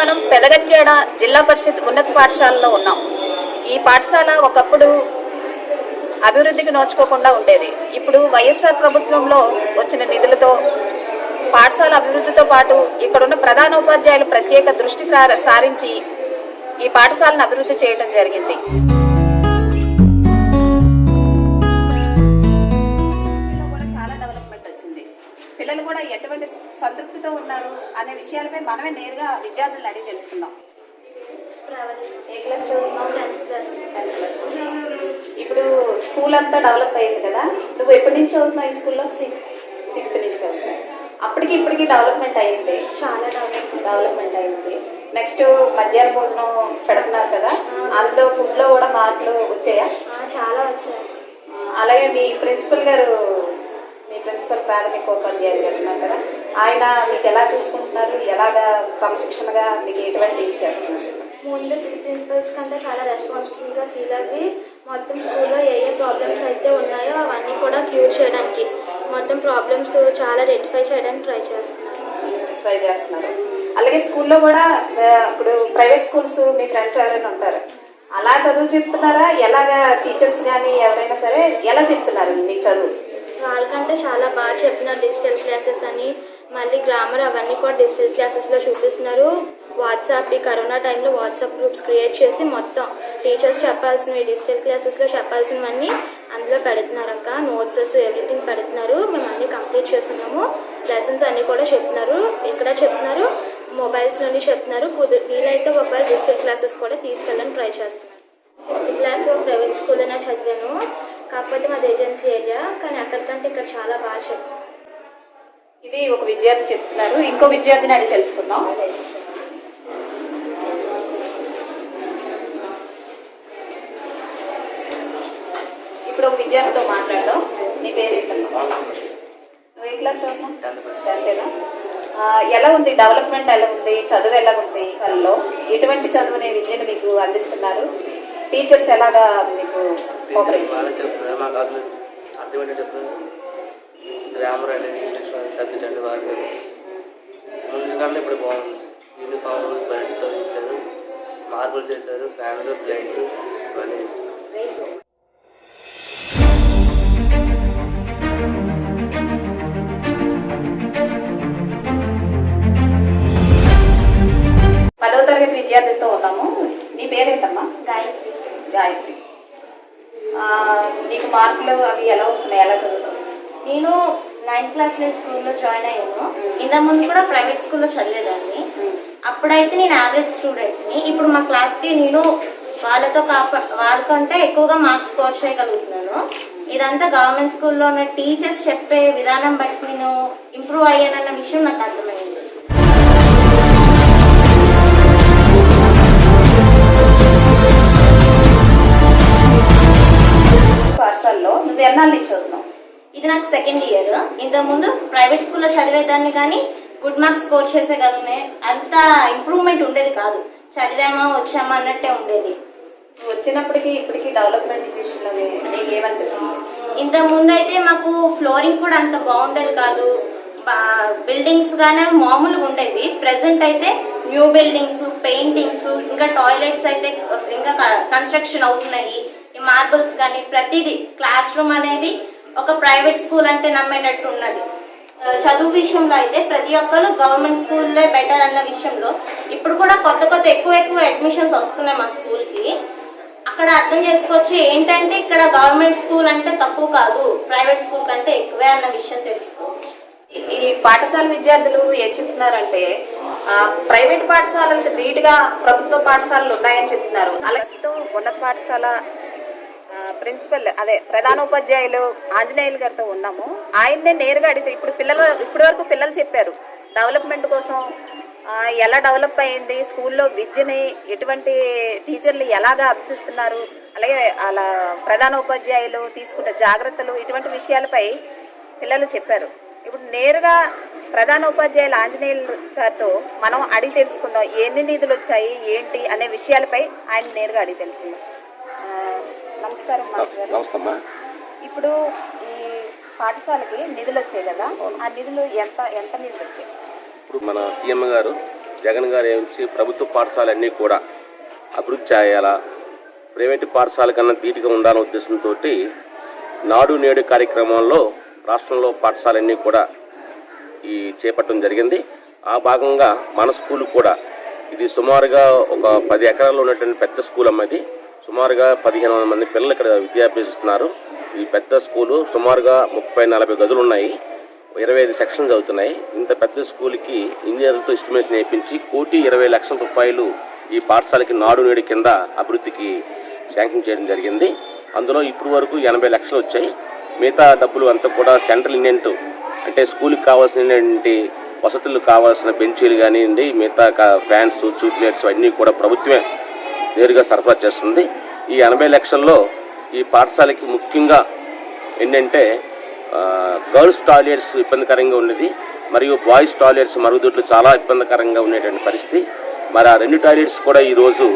మనం పెదగట్యాడ జిల్లా పరిషత్ ఉన్నత పాఠశాలలో ఉన్నాం. ఈ పాఠశాల ఒకప్పుడు అభివృద్ధికి నోచుకోకుండా ఉండేది. ఇప్పుడు వైఎస్ఆర్ ప్రభుత్వంలో వచ్చిన నిధులతో పాఠశాల అభివృద్ధితో పాటు ఇక్కడున్న ప్రధాన ఉపాధ్యాయులు ప్రత్యేక దృష్టి సారించి ఈ పాఠశాలను అభివృద్ధి చేయడం జరిగింది. పిల్లలు కూడా ఎటువంటి సంతృప్తితో ఉన్నారు అనే విషయాలపై మనమే నేరుగా విద్యార్థులను అడిగి తెలుసుకుందాం. ఇప్పుడు స్కూల్ అంతా డెవలప్ అయింది కదా? నువ్వు ఎప్పటి నుంచి చదువుతున్నావు ఈ స్కూల్లో? సిక్స్త్. సిక్స్త్ నుంచి చదువుతున్నావు. అప్పటికి ఇప్పటికి డెవలప్మెంట్ అయింది. చాలా డెవలప్మెంట్. డెవలప్మెంట్ అయింది. నెక్స్ట్ మధ్యాహ్న భోజనం పెడుతున్నారు కదా? అందులో ఫుడ్లో కూడా మార్పులు వచ్చాయా? చాలా వచ్చాయి. అలాగే మీ ప్రిన్సిపల్ గారు మీ ప్రిన్సిపల్ ప్రాథమిక ఉపాధ్యాయులు గారు ఉన్నారు కదా. ఆయన మీకు ఎలా చూసుకుంటున్నారు? ఎలాగా క్రమశిక్షణగా మీకు ఎటువంటి చేస్తున్నారు? ముందు ప్రిన్సిపల్స్ కంటే చాలా రెస్పాన్సిబుల్గా ఫీల్ అవ్వి మొత్తం స్కూల్లో ఏ ఏ ప్రాబ్లమ్స్ అయితే ఉన్నాయో అవన్నీ కూడా క్యూర్ చేయడానికి మొత్తం ప్రాబ్లమ్స్ చాలా రెక్టిఫై చేయడానికి ట్రై చేస్తున్నారు. ట్రై చేస్తున్నారు. అలాగే స్కూల్లో కూడా ఇప్పుడు ప్రైవేట్ స్కూల్స్ మీ ఫ్రెండ్స్ ఎవరైనా ఉంటారు? అలా చదువు చెప్తున్నారా? ఎలాగా టీచర్స్ కానీ ఎవరైనా సరే ఎలా చెప్తున్నారు? మీకు చదువు వాళ్ళకంటే చాలా బాగా చెప్తున్నారు డిజిటల్ క్లాసెస్ అని. మళ్ళీ గ్రామర్ అవన్నీ కూడా డిజిటల్ క్లాసెస్లో చూపిస్తున్నారు. వాట్సాప్ ఈ కరోనా టైంలో వాట్సాప్ గ్రూప్స్ క్రియేట్ చేసి మొత్తం టీచర్స్ చెప్పాల్సినవి డిజిటల్ క్లాసెస్లో చెప్పాల్సినవన్నీ అందులో పెడుతున్నారు అక్క. నోట్సెస్ ఎవ్రీథింగ్ పెడుతున్నారు. మేము అన్నీ కంప్లీట్ చేస్తున్నాము. లెసన్స్ అన్నీ కూడా చెప్తున్నారు. ఇక్కడ చెప్తున్నారు? మొబైల్స్లోనే చెప్తున్నారు. కుదు వీలైతే ఒకవేళ డిజిటల్ క్లాసెస్ కూడా తీసుకెళ్ళడానికి ట్రై చేస్తున్నారు. ఫిఫ్త్ క్లాస్ ప్రైవేట్ స్కూల్లోనే చదివాను. కాకపోతే మాది ఏజెన్సీ ఏరియా కానీ అక్కడికంటే ఇక్కడ చాలా బాగా చెప్తాను ఇది ఒక విద్యార్థి చెప్తున్నారు. ఇంకో విద్యార్థిని అడిగి తెలుసుకుందాం. ఇప్పుడు ఒక విద్యార్థితో మాట్లాడదాం. నీ పేరు ఏంటమ్మా నువ్వు ఏ క్లాస్ అంతేనా? ఎలా ఉంది? డెవలప్మెంట్ ఎలా ఉంది? చదువు ఎలా ఉంది? అసలు ఎటువంటి చదువునే విద్యను మీకు అందిస్తున్నారు? టీచర్స్ ఎలాగా మీకు కోఆపరేట్ చెప్తున్నారు. మాకు అర్థం అర్థమేంటో చెప్తున్నారు. గ్రామర్ అనేది ఇంగ్లీష్ సబ్జెక్ట్ అంటే వారికి ముందు కన్నా ఇప్పుడు బాగుంది. యూనిఫామ్ బెల్ట్ ఇచ్చారు. మార్బుల్స్ వేశారు. ఫ్యాన్లు ప్లేట్లు మార్కులు అవి ఎలా వస్తున్నాయి ఎలా చదువుతావు? నేను నైన్త్ క్లాస్లో స్కూల్లో జాయిన్ అయ్యాను. ఇంత ముందు కూడా ప్రైవేట్ స్కూల్లో చదివేదాన్ని. అప్పుడైతే నేను యావరేజ్ స్టూడెంట్స్ని ఇప్పుడు మా క్లాస్కి నేను వాళ్ళతో కాప వాళ్ళకంటే ఎక్కువగా మార్క్స్ స్కోర్ చేయగలుగుతున్నాను ఇదంతా గవర్నమెంట్ స్కూల్లో ఉన్న టీచర్స్ చెప్పే విధానం బట్టి నేను ఇంప్రూవ్ అయ్యానన్న విషయం నాకు అర్థమైంది. పాఠశాలలో నువ్వు ఎన్నాళ్ళ చదువుతున్నావు ఇది నాకు సెకండ్ ఇయర్ ఇంతకుముందు ప్రైవేట్ స్కూల్లో చదివేదాన్ని కానీ గుడ్ మార్క్స్ స్కోర్ చేసేగలనే అంత ఇంప్రూవ్మెంట్ ఉండేది కాదు. చదివామా వచ్చామా అన్నట్టే ఉండేది. నువ్వు వచ్చినప్పటికీ ఇప్పటికీ డెవలప్మెంట్ విషయంలో నీకు ఏమనిపిస్తుంది ఇంతకుముందు అయితే మాకు ఫ్లోరింగ్ కూడా అంత బాగుండేది కాదు. బిల్డింగ్స్ గానే మామూలుగా ఉండేవి. ప్రెసెంట్ అయితే న్యూ బిల్డింగ్స్ పెయింటింగ్స్ ఇంకా టాయిలెట్స్ అయితే ఇంకా కన్స్ట్రక్షన్ అవుతున్నాయి. మార్బుల్స్ కానీ ప్రతిదీ క్లాస్ రూమ్ అనేది ఒక ప్రైవేట్ స్కూల్ అంటే నమ్మేటట్టు ఉన్నది. చదువు విషయంలో అయితే ప్రతి ఒక్కరు గవర్నమెంట్ స్కూల్లే బెటర్ అన్న విషయంలో ఇప్పుడు కూడా కొత్త కొత్త ఎక్కువ ఎక్కువ అడ్మిషన్స్ వస్తున్నాయి మా స్కూల్కి అక్కడ అర్థం చేసుకోవచ్చు ఏంటంటే ఇక్కడ గవర్నమెంట్ స్కూల్ అంటే తక్కువ కాదు ప్రైవేట్ స్కూల్ కంటే ఎక్కువే అన్న విషయం తెలుసుకోవచ్చు. ఈ పాఠశాల విద్యార్థులు ఏం చెప్తున్నారంటే ప్రైవేట్ పాఠశాలలకు ధీటుగా ప్రభుత్వ పాఠశాలలు ఉన్నాయని చెప్తున్నారు. అలాగే ఉన్నత పాఠశాల ప్రిన్సిపల్ అదే ప్రధానోపాధ్యాయులు ఆంజనేయులు గారితో ఉన్నాము. ఆయన్నే నేరుగా అడిగితే ఇప్పుడు పిల్లలు ఇప్పటి వరకు పిల్లలు చెప్పారు డెవలప్మెంట్ కోసం ఎలా డెవలప్ అయింది స్కూల్లో విద్యని ఎటువంటి టీచర్లు ఎలాగా అభ్యసిస్తున్నారు అలాగే అలా ప్రధానోపాధ్యాయులు తీసుకున్న జాగ్రత్తలు ఇటువంటి విషయాలపై పిల్లలు చెప్పారు. ఇప్పుడు నేరుగా ప్రధానోపాధ్యాయులు ఆంజనేయులు గారితో మనం అడిగి తెలుసుకుందాం ఎన్ని నిధులు వచ్చాయి ఏంటి అనే విషయాలపై ఆయన నేరుగా అడిగి తెలుసుకుందాం. నమస్కారం నమస్తమ్మా. ఇప్పుడు ఈ పాఠశాలకి నిధులు వచ్చాయి కదా ఆ నిధులు ఎంత ఎంత నిధులు వచ్చాయి? ఇప్పుడు మన సీఎం గారు జగన్ గారు ఏమించి ప్రభుత్వ పాఠశాలన్నీ కూడా అభివృద్ధి చేయాలా ప్రైవేటు పాఠశాల కన్నా ధీటుగా ఉండాలనే ఉద్దేశంతో నాడు నేడు కార్యక్రమంలో రాష్ట్రంలో పాఠశాలన్నీ కూడా ఈ చేపట్టడం జరిగింది. ఆ భాగంగా మన స్కూల్ కూడా ఇది సుమారుగా ఒక పది ఎకరాల్లో ఉన్నటువంటి పెద్ద స్కూల్ అమ్మ ఇది. సుమారుగా పదిహేను వందల మంది పిల్లలు ఇక్కడ విద్యాభ్యసిస్తున్నారు. ఈ పెద్ద స్కూలు సుమారుగా ముప్పై నలభై గదులు ఉన్నాయి. ఇరవై ఐదు సెక్షన్స్ అవుతున్నాయి ఇంత పెద్ద స్కూల్కి ఇంజనీర్లతో ఎస్టిమేషన్ నేర్పించి కోటి ఇరవై లక్షల రూపాయలు ఈ పాఠశాలకి నాడు నేడు కింద అభివృద్ధికి శాంక్షన్ చేయడం జరిగింది. అందులో ఇప్పుడు వరకు ఎనభై లక్షలు వచ్చాయి. మిగతా డబ్బులు అంతా కూడా సెంట్రల్ ఇండియన్ అంటే స్కూల్కి కావాల్సినటువంటి వసతులు కావాల్సిన బెంచీలు కానివ్వండి మిగతా కా- ఫ్యాన్స్ ట్యూబ్ లైట్స్ అన్నీ కూడా ప్రభుత్వమే నేరుగా సరఫరా చేస్తుంది. ఈ ఎనభై లక్షల్లో ఈ పాఠశాలకి ముఖ్యంగా ఏంటంటే గర్ల్స్ టాయిలెట్స్ ఇబ్బందికరంగా ఉన్నది మరియు బాయ్స్ టాయిలెట్స్ మరుగుదొడ్లు చాలా ఇబ్బందికరంగా ఉండేటువంటి పరిస్థితి. మరి ఆ రెండు టాయిలెట్స్ కూడా ఈరోజు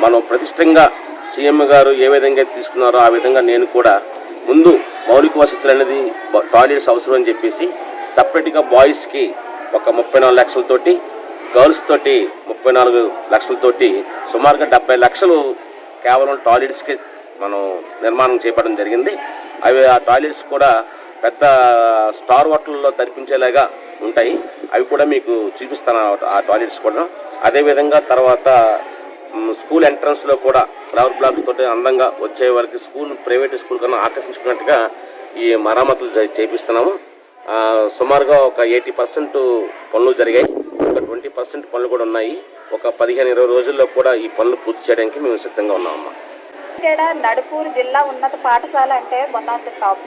మనం ప్రతిష్టంగా సీఎం గారు ఏ విధంగా తీసుకున్నారో ఆ విధంగా నేను కూడా ముందు మౌలిక వసతులు అనేది బ- టాయిలెట్స్ అవసరం అని చెప్పేసి సపరేట్గా బాయ్స్కి ఒక ముప్పై నాలుగు లక్షలతోటి గర్ల్స్ తోటి ముప్పై నాలుగు లక్షలతోటి సుమారుగా డెబ్బై లక్షలు కేవలం టాయిలెట్స్కి మనం నిర్మాణం చేపట్టడం జరిగింది. అవి ఆ టాయిలెట్స్ కూడా పెద్ద స్టార్ హోటల్లో తరిపించేలాగా ఉంటాయి. అవి కూడా మీకు చూపిస్తాను ఆ- టాయిలెట్స్ కూడా. అదేవిధంగా తర్వాత స్కూల్ ఎంట్రన్స్లో కూడా ఫ్లవర్ బ్లాక్స్ తోటి అందంగా వచ్చే వారికి స్కూల్ ప్రైవేట్ స్కూల్ కన్నా ఆకర్షించుకున్నట్టుగా ఈ మరమ్మతులు చేపిస్తున్నాము. సుమారుగా ఒక ఎయిటీ పర్సెంట్ పనులు జరిగాయి. ట్వంటీ పర్సెంట్ పనులు కూడా ఉన్నాయి. ఒక పదిహేను ఇరవై రోజుల్లో కూడా ఈ పనులు పూర్తి చేయడానికి మేము సిద్ధంగా ఉన్నామమ్మా. ఇక్కడ నడుపూరు జిల్లా ఉన్నత పాఠశాల అంటే వన్ ఆఫ్ ది టాప్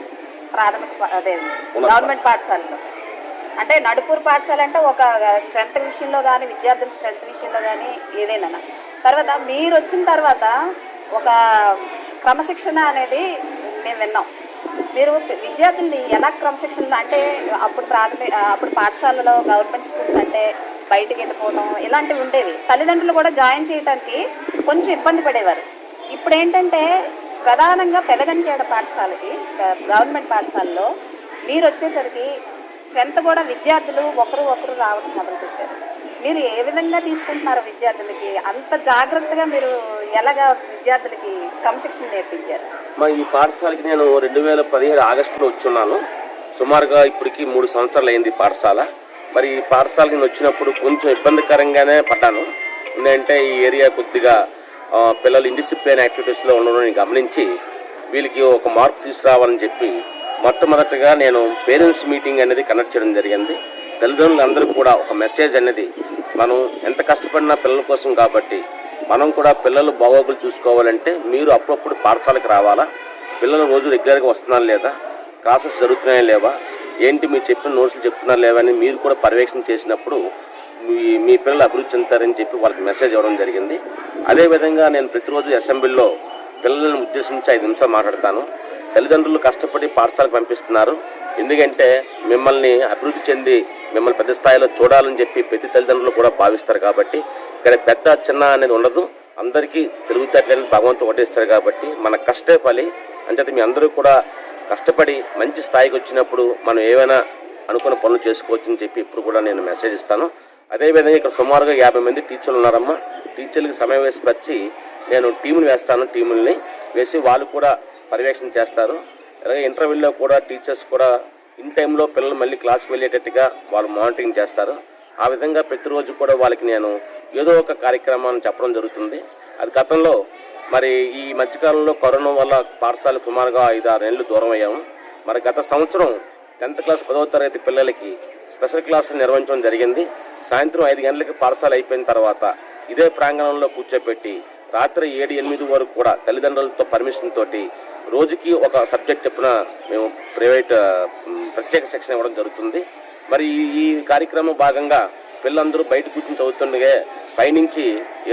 ప్రాథమిక అదే గవర్నమెంట్ పాఠశాలలో. అంటే నడుపూరు పాఠశాల అంటే ఒక స్ట్రెంత్ విషయంలో కానీ విద్యార్థుల స్ట్రెంత్ విషయంలో కానీ ఏదైనా. తర్వాత మీరు వచ్చిన తర్వాత ఒక క్రమశిక్షణ అనేది మేము విన్నాం. మీరు విద్యార్థుల్ని ఎలా క్రమశిక్షణ అంటే అప్పుడు ప్రాథమిక అప్పుడు పాఠశాలలో గవర్నమెంట్ స్కూల్స్ అంటే బయటికి వెళ్ళిపోవడం ఇలాంటివి ఉండేవి. తల్లిదండ్రులు కూడా జాయిన్ చేయడానికి కొంచెం ఇబ్బంది పడేవారు. ఇప్పుడు ఏంటంటే ప్రధానంగా పెదగంచేడ పాఠశాలకి గవర్నమెంట్ పాఠశాలలో మీరు వచ్చేసరికి స్ట్రెంత్ కూడా విద్యార్థులు ఒకరు ఒకరు రావడం మొదలుపెట్టారు. మీరు ఏ విధంగా తీసుకుంటున్నారు విద్యార్థులకి? అంత జాగ్రత్తగా మీరు ఎలాగా విద్యార్థులకి క్రమశిక్షణ నేర్పించారు? మా ఈ పాఠశాలకి నేను రెండు వేల పదిహేడు ఆగస్టులో వచ్చున్నాను. సుమారుగా ఇప్పటికి మూడు సంవత్సరాలు అయింది పాఠశాల. మరి ఈ పాఠశాలకి నేను వచ్చినప్పుడు కొంచెం ఇబ్బందికరంగానే పడ్డాను. ఎందుకంటే ఈ ఏరియా కొద్దిగా పిల్లలు ఇండిసిప్లిన్ యాక్టివిటీస్లో ఉండడం గమనించి వీళ్ళకి ఒక మార్పు తీసుకురావాలని చెప్పి మొట్టమొదటిగా నేను పేరెంట్స్ మీటింగ్ అనేది కండక్ట్ చేయడం జరిగింది. తల్లిదండ్రులందరూ కూడా ఒక మెసేజ్ అనేది మనం ఎంత కష్టపడినా పిల్లల కోసం కాబట్టి మనం కూడా పిల్లలు బాగోగులు చూసుకోవాలంటే మీరు అప్పుడప్పుడు పాఠశాలకు రావాలా? పిల్లలు రోజు రెగ్యులర్గా వస్తున్నారా లేదా? క్లాసెస్ జరుగుతున్నాయా లేవా? ఏంటి మీరు చెప్పిన నోట్స్లు చెప్తున్నారు లేవని మీరు కూడా పర్యవేక్షణ చేసినప్పుడు మీ మీ పిల్లలు అభివృద్ధి చెందుతారని చెప్పి వాళ్ళకి మెసేజ్ ఇవ్వడం జరిగింది. అదేవిధంగా నేను ప్రతిరోజు అసెంబ్లీలో పిల్లలను ఉద్దేశించి ఐదు నిమిషాలు మాట్లాడతాను. తల్లిదండ్రులు కష్టపడి పాఠశాలకు పంపిస్తున్నారు. ఎందుకంటే మిమ్మల్ని అభివృద్ధి చెంది మిమ్మల్ని పెద్ద స్థాయిలో చూడాలని చెప్పి ప్రతి తల్లిదండ్రులు కూడా భావిస్తారు కాబట్టి ఇక్కడ పెద్ద చిన్న అనేది ఉండదు. అందరికీ తిరుగుతట్లని భగవంతుడు ఒకటేస్తారు కాబట్టి మన కష్టే ఫలి. అంచేత మీ అందరూ కూడా కష్టపడి మంచి స్థాయికి వచ్చినప్పుడు మనం ఏమైనా అనుకున్న పనులు చేసుకోవచ్చని చెప్పి ఇప్పుడు కూడా నేను మెసేజ్ ఇస్తాను. అదేవిధంగా ఇక్కడ సుమారుగా యాభై మంది టీచర్లు ఉన్నారమ్మా. టీచర్లకు సమావేశపరిచి నేను టీములు వేస్తాను టీముల్ని వేసి వాళ్ళు కూడా పర్యవేక్షణ చేస్తారు. అలాగే ఇంటర్వ్యూలో కూడా టీచర్స్ కూడా ఇన్ టైంలో పిల్లలు మళ్ళీ క్లాస్కి వెళ్ళేటట్టుగా వాళ్ళు మానిటరింగ్ చేస్తారు. ఆ విధంగా ప్రతిరోజు కూడా వాళ్ళకి నేను ఏదో ఒక కార్యక్రమాన్ని చెప్పడం జరుగుతుంది. అది గతంలో మరి ఈ మధ్యకాలంలో కరోనా వల్ల పాఠశాల సుమారుగా ఐదు ఆరు నెలలు దూరం అయ్యాము మరి గత సంవత్సరం టెన్త్ క్లాస్ పదవ తరగతి పిల్లలకి స్పెషల్ క్లాసులు నిర్వహించడం జరిగింది. సాయంత్రం ఐదు గంటలకి పాఠశాల అయిపోయిన తర్వాత ఇదే ప్రాంగణంలో కూర్చోపెట్టి రాత్రి ఏడు ఎనిమిది వరకు కూడా తల్లిదండ్రులతో పర్మిషన్ తోటి రోజుకి ఒక సబ్జెక్ట్ చెప్పిన మేము ప్రైవేట్ ప్రత్యేక శిక్షణ ఇవ్వడం జరుగుతుంది. మరి ఈ కార్యక్రమం భాగంగా పిల్లలందరూ బయట కూర్చొని చదువుతుండగా పైనుంచి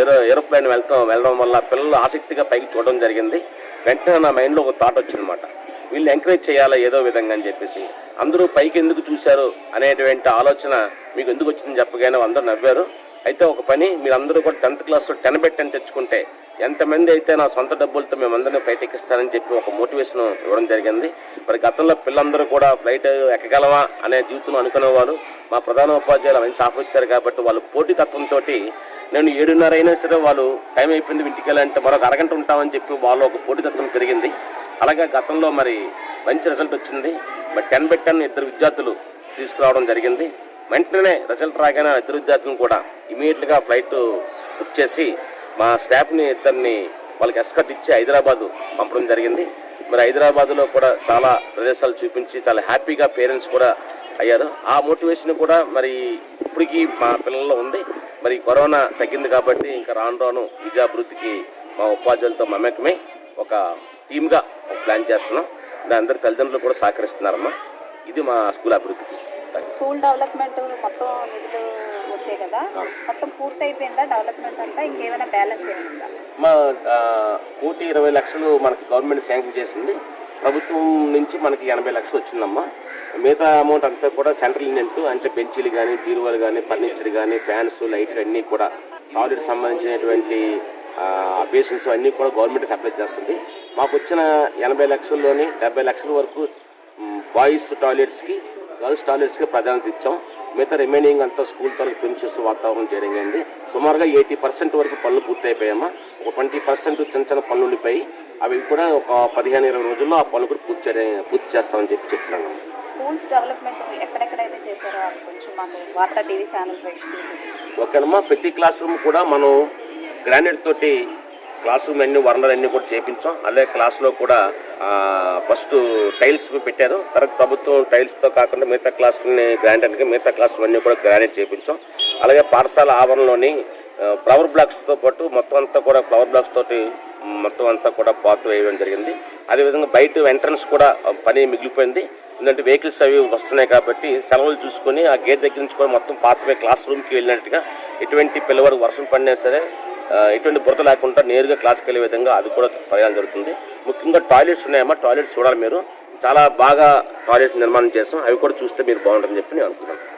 ఏరో ఏరోప్లేన్ వెళ్తాం వెళ్ళడం వల్ల పిల్లలు ఆసక్తిగా పైకి చూడడం జరిగింది. వెంటనే నా మైండ్లో ఒక థాట్ వచ్చిందనమాట వీళ్ళు ఎంకరేజ్ చేయాలా ఏదో విధంగా అని చెప్పేసి. అందరూ పైకి ఎందుకు చూశారు అనేటువంటి ఆలోచన మీకు ఎందుకు వచ్చిందని చెప్పగానే అందరూ నవ్వారు. అయితే ఒక పని మీరు అందరూ కూడా టెన్త్ క్లాస్ టెన్ బెట్ టెన్ తెచ్చుకుంటే ఎంతమంది అయితే నా సొంత డబ్బులతో మేమందరినీ ఫ్లైట్ ఎక్కిస్తానని చెప్పి ఒక మోటివేషన్ ఇవ్వడం జరిగింది. మరి గతంలో పిల్లలందరూ కూడా ఫ్లైట్ ఎక్కగలవా అనే జీవితం అనుకునేవారు. మా ప్రధాన ఉపాధ్యాయులు మంచి ఆఫర్ ఇచ్చారు కాబట్టి వాళ్ళు పోటీతత్వంతో నేను ఏడున్నర అయినా సరే వాళ్ళు టైం అయిపోయింది ఇంటికి వెళ్ళాలంటే మరొక అరగంట ఉంటామని చెప్పి వాళ్ళు ఒక పోటీతత్వం పెరిగింది. అలాగే గతంలో మరి మంచి రిజల్ట్ వచ్చింది. మరి టెన్ బై టెన్ ఇద్దరు విద్యార్థులు తీసుకురావడం జరిగింది. వెంటనే రిజల్ట్ రాగానే ఇద్దరు విద్యార్థులను కూడా ఇమీడియట్గా ఫ్లైట్ బుక్ చేసి మా స్టాఫ్ని ఇద్దరిని వాళ్ళకి ఎస్కట్ ఇచ్చి హైదరాబాదు పంపడం జరిగింది. మరి హైదరాబాద్లో కూడా చాలా ప్రదేశాలు చూపించి చాలా హ్యాపీగా పేరెంట్స్ కూడా అయ్యారు. ఆ మోటివేషన్ కూడా మరి ఇప్పటికీ మా పిల్లల్లో ఉంది. మరి కరోనా తగ్గింది కాబట్టి ఇంకా రాను రాను విద్యాభివృద్ధికి మా ఉపాధ్యాయులతో మమేకమై ఒక టీమ్గా ప్లాన్ చేస్తున్నాం. దాని అందరి తల్లిదండ్రులు కూడా సహకరిస్తున్నారమ్మా. ఇది మా స్కూల్ అభివృద్ధికి. స్కూల్ డెవలప్మెంట్ మొత్తం వచ్చాయి కదా. మొత్తం పూర్తి అయిపోయిందా డెవలప్మెంట్ అంతా? ఇంకేమైనా బ్యాలెన్స్ ఏమైనా మా కోటి ఇరవై లక్షలు మనకి గవర్నమెంట్ శాంక్షన్ చేసింది. ప్రభుత్వం నుంచి మనకి ఎనభై లక్షలు వచ్చిందమ్మా. మిగతా అమౌంట్ అంతా కూడా సెంట్రల్ యూనియన్ అంటే బెంచీలు కానీ బీరువాలు కానీ ఫర్నిచర్ కానీ ఫ్యాన్స్ లైట్లు అన్నీ కూడా టాయిలెట్ సంబంధించినటువంటి బేసిన్స్ అన్నీ కూడా గవర్నమెంట్ సప్లై చేస్తుంది. మాకు వచ్చిన ఎనభై లక్షల్లోని డెబ్బై లక్షల వరకు బాయ్స్ టాయిలెట్స్కి గర్ల్స్ టాయిలెట్స్కి ప్రాధాన్యత ఇచ్చాం. మిగతా రిమైనింగ్ అంతా స్కూల్ తరగతి ప్రిన్సెస్ వాతావరణం చేయడం అయింది సుమారుగా ఎయిటీ పర్సెంట్ వరకు పనులు పూర్తి అయిపోయామా ఒక ట్వంటీ పర్సెంట్ చిన్న చిన్న పనులు ఉండిపోయి అవి కూడా ఒక పదిహేను ఇరవై రోజుల్లో ఆ పనులు కూడా పూర్తి చేయడం పూర్తి చేస్తామని చెప్పి చెప్తున్నాను. స్కూల్స్ డెవలప్మెంట్ ఎక్కడెక్కడైతే చేశారో కొంచెం మాకు వార్తా టీవీ ఛానల్ ఓకేనమ్మా ప్రతి క్లాస్ రూమ్ కూడా మనం గ్రానైట్ తోటి క్లాస్ రూమ్ అన్ని వర్ణలు అన్ని కూడా చేపించాం. అలాగే క్లాస్లో కూడా ఫస్ట్ టైల్స్ పెట్టారు. తర్వాత ప్రభుత్వం టైల్స్తో కాకుండా మిగతా క్లాసులని గ్రానైట్కి మిగతా క్లాసులు అన్నీ కూడా గ్రానైట్ చేపించాం. అలాగే పాఠశాల ఆవరణలోని ఫ్లవర్ బ్లాక్స్తో పాటు మొత్తం అంతా కూడా ఫ్లవర్ బ్లాక్స్ తోటి మొత్తం అంతా కూడా పాతు వేయడం జరిగింది. అదేవిధంగా బయట ఎంట్రన్స్ కూడా పని మిగిలిపోయింది. ఎందుకంటే వెహికల్స్ అవి వస్తున్నాయి కాబట్టి సెలవులు చూసుకొని ఆ గేట్ దగ్గర నుంచి కూడా మొత్తం పాతవే క్లాస్ రూమ్కి వెళ్ళినట్టుగా ఎటువంటి పిల్లవాడు వర్షం పడినా సరే ఎటువంటి బురద లేకుండా నేరుగా క్లాస్కి వెళ్ళే విధంగా అది కూడా ప్రయాణం జరుగుతుంది. ముఖ్యంగా టాయిలెట్స్ ఉన్నాయమ్మా టాయిలెట్స్ చూడాలి మీరు. చాలా బాగా టాయిలెట్స్ నిర్మాణం చేస్తాం అవి కూడా చూస్తే మీరు బాగుంటుందని చెప్పి నేను అనుకుంటున్నాను.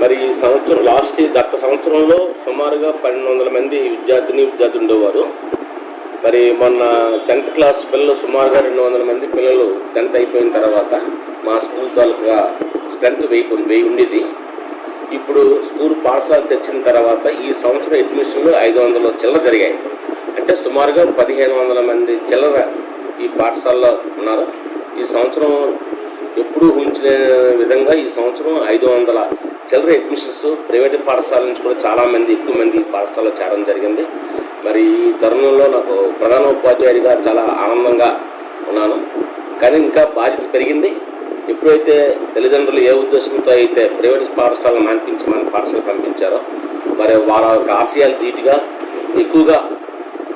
మరి ఈ సంవత్సరం లాస్ట్ గత సంవత్సరంలో సుమారుగా పన్నెండు వందల మంది విద్యార్థిని విద్యార్థులు ఉండేవారు. మరి మొన్న టెన్త్ క్లాస్ పిల్లలు సుమారుగా రెండు వందల మంది పిల్లలు టెన్త్ అయిపోయిన తర్వాత మా స్కూల్ తాలూకుగా స్ట్రెంత్ వెయ్యి వెయ్యి ఉండేది. ఇప్పుడు స్కూల్ పాఠశాల తెచ్చిన తర్వాత ఈ సంవత్సరం అడ్మిషన్లు ఐదు వందల చిల్లర జరిగాయి. అంటే సుమారుగా పదిహేను వందల మంది చిల్లర ఈ పాఠశాలలో ఉన్నారు. ఈ సంవత్సరం ఎప్పుడూ ఊహించిన విధంగా ఈ సంవత్సరం ఐదు వందల చిల్లర అడ్మిషన్స్ ప్రైవేట్ పాఠశాల నుంచి కూడా చాలామంది ఎక్కువ మంది ఈ పాఠశాలలో చేరడం జరిగింది. మరి ఈ తరుణంలో నాకు ప్రధాన ఉపాధ్యాయుడిగా చాలా ఆనందంగా ఉన్నాను. కానీ ఇంకా బాధ్యత పెరిగింది. ఎప్పుడైతే తల్లిదండ్రులు ఏ ఉద్దేశంతో అయితే ప్రైవేట్ పాఠశాలను మానిపించి మన పాఠశాల పంపించారో మరి వాళ్ళ యొక్క ఆశయాలు ధీటుగా ఎక్కువగా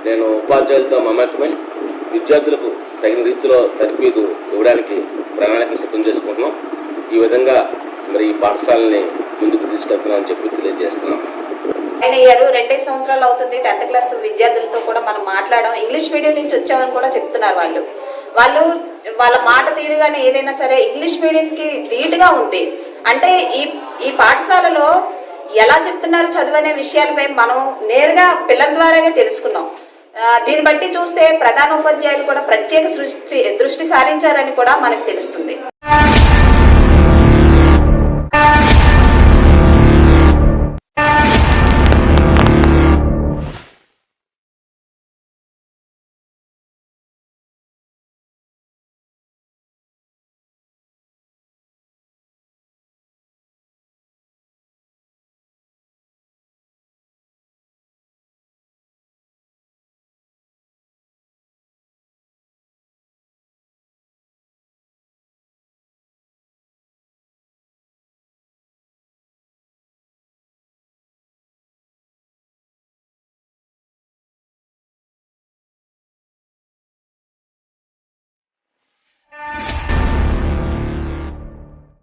నేను ఉపాధ్యాయులతో మమేకమై విద్యార్థులకు తగిన రీతిలో తరబీదు ఇవ్వడానికి ప్రణాళిక సిద్ధం చేసుకుంటున్నాం. ఈ విధంగా మరి ఈ పాఠశాలని ముందుకు తీసుకెళ్తున్నామని చెప్పి తెలియజేస్తున్నాను. ఆయన అయ్యారు రెండే సంవత్సరాలు అవుతుంది. టెన్త్ క్లాస్ విద్యార్థులతో కూడా మనం మాట్లాడడం. ఇంగ్లీష్ మీడియం నుంచి వచ్చామని కూడా చెప్తున్నారు వాళ్ళు. వాళ్ళు వాళ్ళ మాట తీరుగానే ఏదైనా సరే ఇంగ్లీష్ మీడియంకి ధీటుగా ఉంది. అంటే ఈ ఈ పాఠశాలలో ఎలా చెప్తున్నారు చదువనే విషయాలపై మనం నేరుగా పిల్లల ద్వారానే తెలుసుకున్నాం. దీన్ని బట్టి చూస్తే ప్రధాన ఉపాధ్యాయులు కూడా ప్రత్యేక సృష్టి దృష్టి సారించారని కూడా మనకు తెలుస్తుంది.